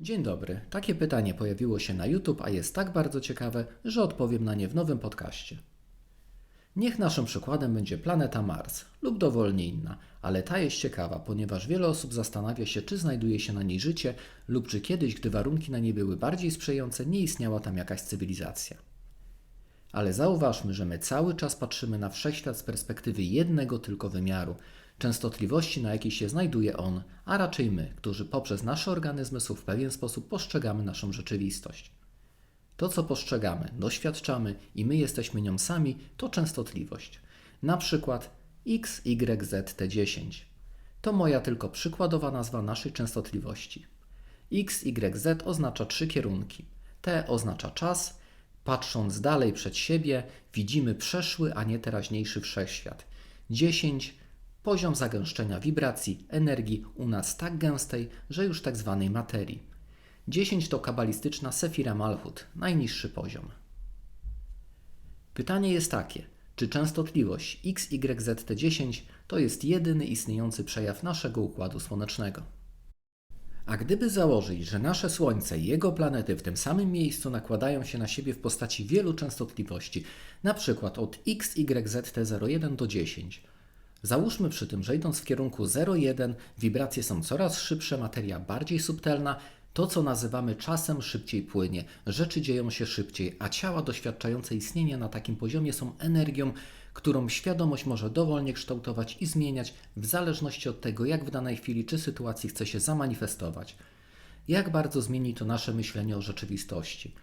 Dzień dobry. Takie pytanie pojawiło się na YouTube, a jest tak bardzo ciekawe, że odpowiem na nie w nowym podcaście. Niech naszym przykładem będzie planeta Mars lub dowolnie inna, ale ta jest ciekawa, ponieważ wiele osób zastanawia się, czy znajduje się na niej życie lub czy kiedyś, gdy warunki na niej były bardziej sprzyjające, nie istniała tam jakaś cywilizacja. Ale zauważmy, że my cały czas patrzymy na wszechświat z perspektywy jednego tylko wymiaru, częstotliwości, na jakiej się znajduje on, a raczej my, którzy poprzez nasze organizmy są w pewien sposób postrzegamy naszą rzeczywistość. To, co postrzegamy, doświadczamy i my jesteśmy nią sami, to częstotliwość. Na przykład XYZT10. To moja tylko przykładowa nazwa naszej częstotliwości. XYZ oznacza trzy kierunki. T oznacza czas. Patrząc dalej przed siebie, widzimy przeszły, a nie teraźniejszy wszechświat. 10 poziom zagęszczenia wibracji, energii u nas tak gęstej, że już tak zwanej materii. 10 to kabalistyczna Sefira Malchut, najniższy poziom. Pytanie jest takie, czy częstotliwość XYZT10 to jest jedyny istniejący przejaw naszego układu słonecznego? A gdyby założyć, że nasze Słońce i jego planety w tym samym miejscu nakładają się na siebie w postaci wielu częstotliwości, na przykład od XYZT01 do 10, Załóżmy przy tym, że idąc w kierunku 0,1 wibracje są coraz szybsze, materia bardziej subtelna, to co nazywamy czasem szybciej płynie, rzeczy dzieją się szybciej, a ciała doświadczające istnienia na takim poziomie są energią, którą świadomość może dowolnie kształtować i zmieniać w zależności od tego, jak w danej chwili czy sytuacji chce się zamanifestować. Jak bardzo zmieni to nasze myślenie o rzeczywistości?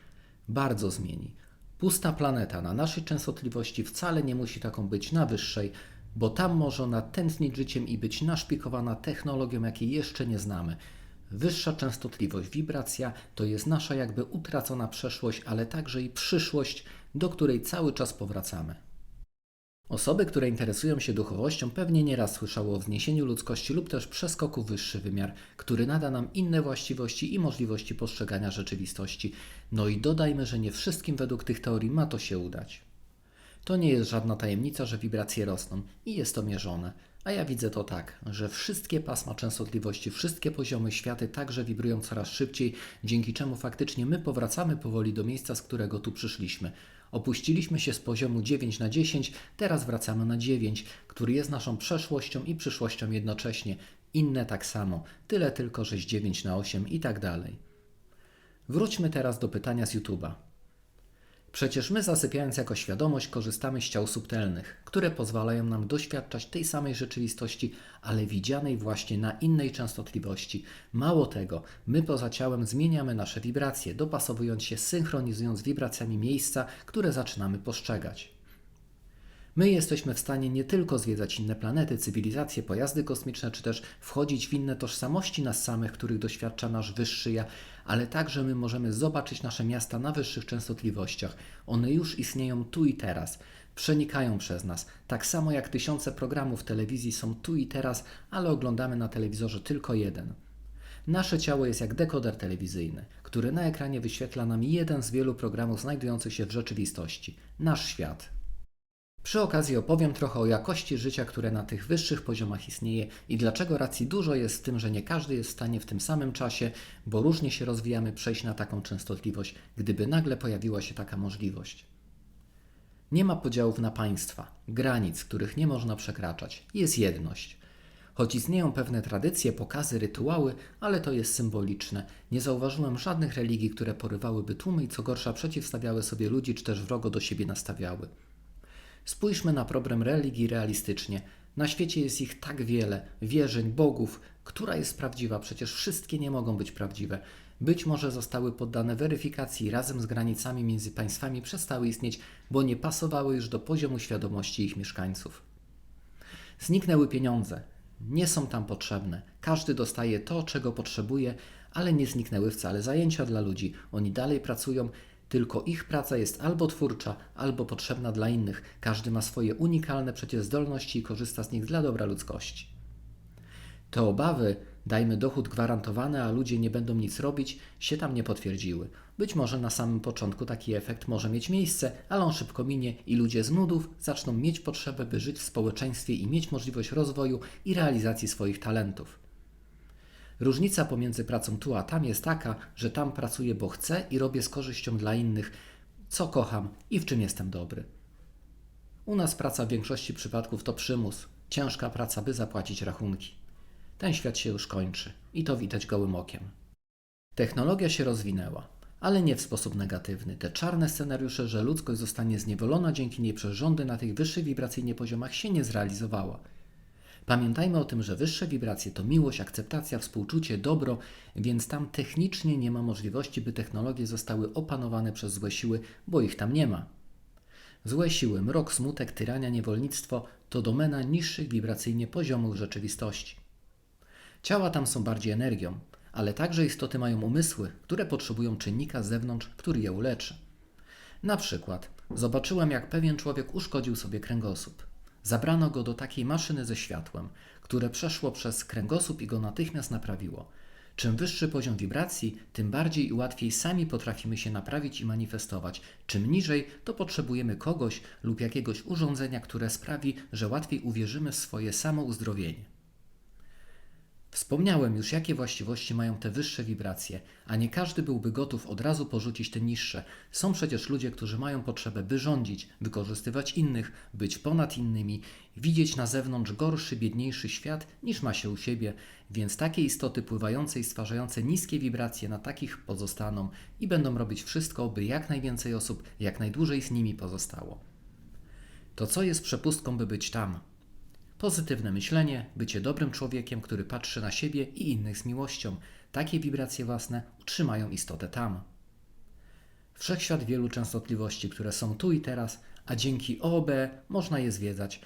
Bardzo zmieni. Pusta planeta na naszej częstotliwości wcale nie musi taką być na wyższej, bo tam może ona tętnić życiem i być naszpikowana technologią, jakiej jeszcze nie znamy. Wyższa częstotliwość, wibracja to jest nasza jakby utracona przeszłość, ale także i przyszłość, do której cały czas powracamy. Osoby, które interesują się duchowością, pewnie nieraz słyszały o wzniesieniu ludzkości lub też przeskoku wyższy wymiar, który nada nam inne właściwości i możliwości postrzegania rzeczywistości. No i dodajmy, że nie wszystkim według tych teorii ma to się udać. To nie jest żadna tajemnica, że wibracje rosną i jest to mierzone. A ja widzę to tak, że wszystkie pasma częstotliwości, wszystkie poziomy światy także wibrują coraz szybciej, dzięki czemu faktycznie my powracamy powoli do miejsca, z którego tu przyszliśmy. Opuściliśmy się z poziomu 9 na 10, teraz wracamy na 9, który jest naszą przeszłością i przyszłością jednocześnie. Inne tak samo, tyle tylko, że z 9 na 8 i tak dalej. Wróćmy teraz do pytania z YouTube'a. Przecież my zasypiając jako świadomość korzystamy z ciał subtelnych, które pozwalają nam doświadczać tej samej rzeczywistości, ale widzianej właśnie na innej częstotliwości. Mało tego, my poza ciałem zmieniamy nasze wibracje, dopasowując się, synchronizując z wibracjami miejsca, które zaczynamy postrzegać. My jesteśmy w stanie nie tylko zwiedzać inne planety, cywilizacje, pojazdy kosmiczne, czy też wchodzić w inne tożsamości nas samych, których doświadcza nasz wyższy ja, ale także my możemy zobaczyć nasze miasta na wyższych częstotliwościach. One już istnieją tu i teraz, przenikają przez nas, tak samo jak tysiące programów telewizji są tu i teraz, ale oglądamy na telewizorze tylko jeden. Nasze ciało jest jak dekoder telewizyjny, który na ekranie wyświetla nam jeden z wielu programów znajdujących się w rzeczywistości nasz świat. Przy okazji opowiem trochę o jakości życia, które na tych wyższych poziomach istnieje i dlaczego racji dużo jest w tym, że nie każdy jest w stanie w tym samym czasie, bo różnie się rozwijamy, przejść na taką częstotliwość, gdyby nagle pojawiła się taka możliwość. Nie ma podziałów na państwa, granic, których nie można przekraczać. Jest jedność. Choć istnieją pewne tradycje, pokazy, rytuały, ale to jest symboliczne. Nie zauważyłem żadnych religii, które porywałyby tłumy i co gorsza przeciwstawiały sobie ludzi, czy też wrogo do siebie nastawiały. Spójrzmy na problem religii realistycznie. Na świecie jest ich tak wiele, wierzeń, bogów. Która jest prawdziwa? Przecież wszystkie nie mogą być prawdziwe. Być może zostały poddane weryfikacji razem z granicami między państwami przestały istnieć, bo nie pasowały już do poziomu świadomości ich mieszkańców. Zniknęły pieniądze. Nie są tam potrzebne. Każdy dostaje to, czego potrzebuje, ale nie zniknęły wcale zajęcia dla ludzi. Oni dalej pracują tylko ich praca jest albo twórcza, albo potrzebna dla innych. Każdy ma swoje unikalne przecież zdolności i korzysta z nich dla dobra ludzkości. Te obawy, dajmy dochód gwarantowany, a ludzie nie będą nic robić, się tam nie potwierdziły. Być może na samym początku taki efekt może mieć miejsce, ale on szybko minie i ludzie z nudów zaczną mieć potrzebę, by żyć w społeczeństwie i mieć możliwość rozwoju i realizacji swoich talentów. Różnica pomiędzy pracą tu a tam jest taka, że tam pracuję, bo chcę i robię z korzyścią dla innych, co kocham i w czym jestem dobry. U nas praca w większości przypadków to przymus, ciężka praca, by zapłacić rachunki. Ten świat się już kończy i to widać gołym okiem. Technologia się rozwinęła, ale nie w sposób negatywny. Te czarne scenariusze, że ludzkość zostanie zniewolona dzięki niej przez rządy na tych wyższych wibracyjnie poziomach się nie zrealizowała. Pamiętajmy o tym, że wyższe wibracje to miłość, akceptacja, współczucie, dobro, więc tam technicznie nie ma możliwości, by technologie zostały opanowane przez złe siły, bo ich tam nie ma. Złe siły, mrok, smutek, tyrania, niewolnictwo to domena niższych wibracyjnie poziomów rzeczywistości. Ciała tam są bardziej energią, ale także istoty mają umysły, które potrzebują czynnika z zewnątrz, który je uleczy. Na przykład zobaczyłem, jak pewien człowiek uszkodził sobie kręgosłup. Zabrano go do takiej maszyny ze światłem, które przeszło przez kręgosłup i go natychmiast naprawiło. Czym wyższy poziom wibracji, tym bardziej i łatwiej sami potrafimy się naprawić i manifestować. Czym niżej, to potrzebujemy kogoś lub jakiegoś urządzenia, które sprawi, że łatwiej uwierzymy w swoje samouzdrowienie. Wspomniałem już, jakie właściwości mają te wyższe wibracje, a nie każdy byłby gotów od razu porzucić te niższe. Są przecież ludzie, którzy mają potrzebę, by rządzić, wykorzystywać innych, być ponad innymi, widzieć na zewnątrz gorszy, biedniejszy świat niż ma się u siebie, więc takie istoty pływające i stwarzające niskie wibracje na takich pozostaną i będą robić wszystko, by jak najwięcej osób jak najdłużej z nimi pozostało. To co jest przepustką, by być tam? Pozytywne myślenie, bycie dobrym człowiekiem, który patrzy na siebie i innych z miłością. Takie wibracje własne utrzymają istotę tam. Wszechświat wielu częstotliwości, które są tu i teraz, a dzięki OOB można je zwiedzać.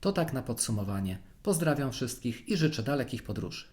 To tak na podsumowanie. Pozdrawiam wszystkich i życzę dalekich podróży.